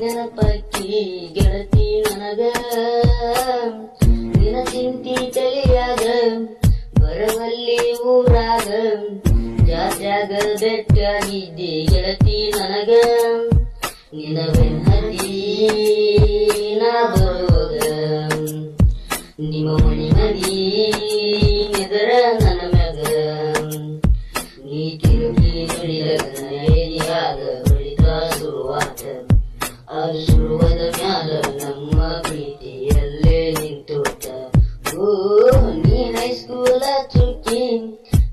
ನೆನಪಕ್ಕಿ ಗೆಳತಿ ನನಗ. ನಿನ ಚಿಂತಿ ಚಳಿಯಾಗ, ಬರವಲ್ಲಿ ಊರಾಗ ಜಾತ್ಯಾಗ ಬೆಟ್ಟಾಗಿದ್ದೆ ಗೆಳತಿ ನನಗ. ನಿನ ಬೆನ್ನತಿ ನಾ ಬರೋದ ನಿಮ್ಮ ಮನಿ ನದಿ ನೆದರ ನನ್ನ ಮ್ಯಾಗ. ನೀ ತಿರುಗಿ ಏರಿಯಾಗ ಶುರುವಾದ ಮ್ಯಾಲ ನಮ್ಮ ಪ್ರೀತಿಯಲ್ಲೇ ನಿಂತೋಟ. ಓ, ನೀ ಹೈಸ್ಕೂಲ ಚುಕ್ಕಿ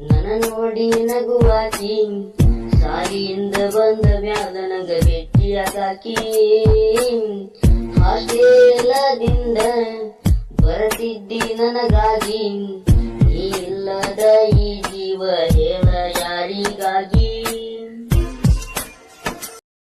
ನನ್ನ ನೋಡಿ ನಗುವಾಕಿ ಸಾಲಿಯಿಂದ ಬಂದ ಮ್ಯಾಲ ನನಗ ಭೇಟಿಯಾಗಾಕಿ ಹಾಸ್ಟೇಲದಿಂದ ಬರತಿದ್ದಿ ನನಗಾಗಿ. ನೀ ಇಲ್ಲದ ಈ